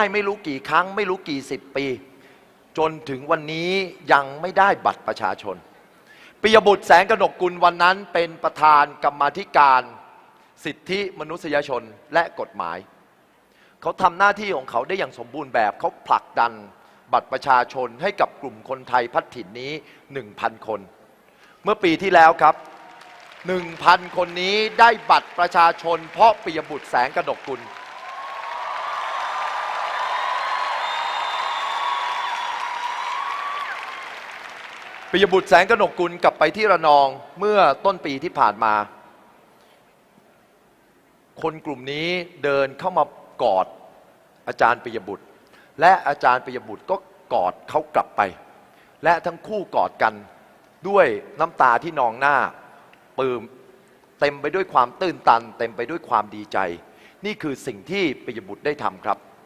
ได้ไม่รู้กี่ครั้ง ไม่รู้กี่สิบปี จนถึงวันนี้ยังไม่ได้บัตรประชาชนปิยบุตรแสงกนกกุลวันนั้นเป็นประธานกรรมาธิการสิทธิมนุษยชนและกฎหมาย เขาทำหน้าที่ของเขาได้อย่างสมบูรณ์แบบเขาผลักดันบัตรประชาชนให้กับกลุ่มคนไทยพัดถิ่นนี้ 1,000 คน เมื่อปีที่แล้วครับ 1,000 คนนี้ได้บัตรประชาชน เพราะปิยบุตรแสงกนกกุล ปิยบุตรแสงกนกกุลกลับไปที่ระนองเมื่อต้นปีที่ผ่านมา คนกลุ่มนี้เดินเข้ามากอดอาจารย์ปิยบุตร และอาจารย์ปิยบุตรก็กอดเขากลับไป และทั้งคู่กอดกันด้วยน้ำตาที่นองหน้าปลื้มเต็มไปด้วยความตื้นตัน เต็มไปด้วยความดีใจ นี่คือสิ่งที่ปิยบุตรได้ทำครับ